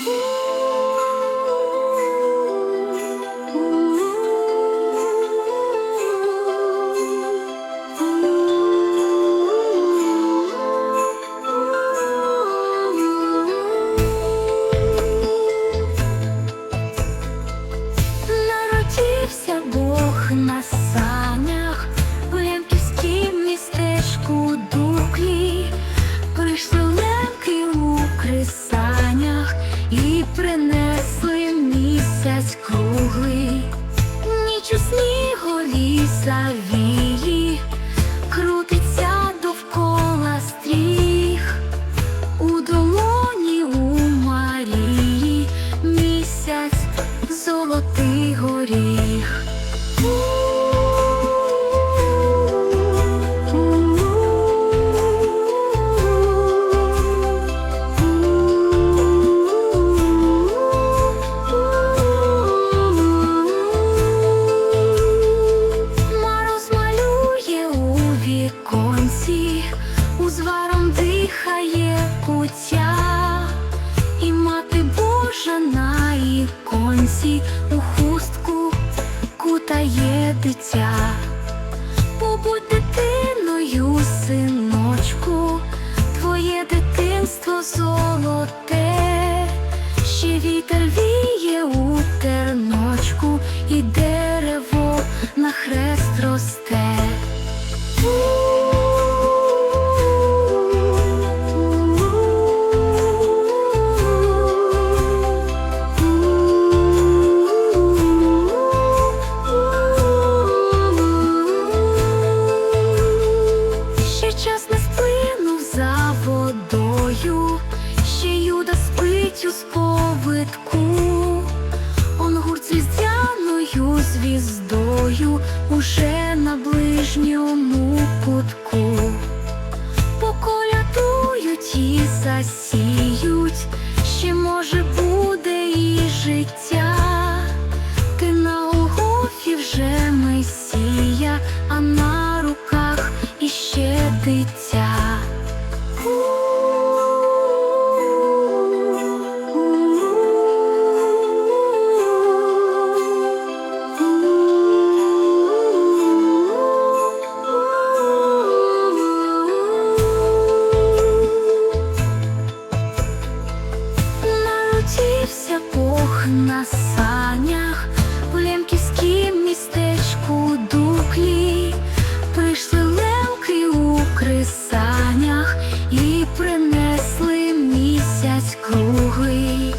Народився Бог на санях, в Лемківськім містечку Дуклі, прийшли лемки у кресанях снігові завії, іконці у хустку кутає дитя. Побудь дитиною, синочку, твоє дитинство золоте, ще вітер віє у терночку, і ще юда спить у сповитку, он гурт з різдвяною звіздою уже на ближньому кутку. Народився пух на санях в Лемківськім містечку Дуклі. Прийшли лемки у кресанях і принесли місяць круглий.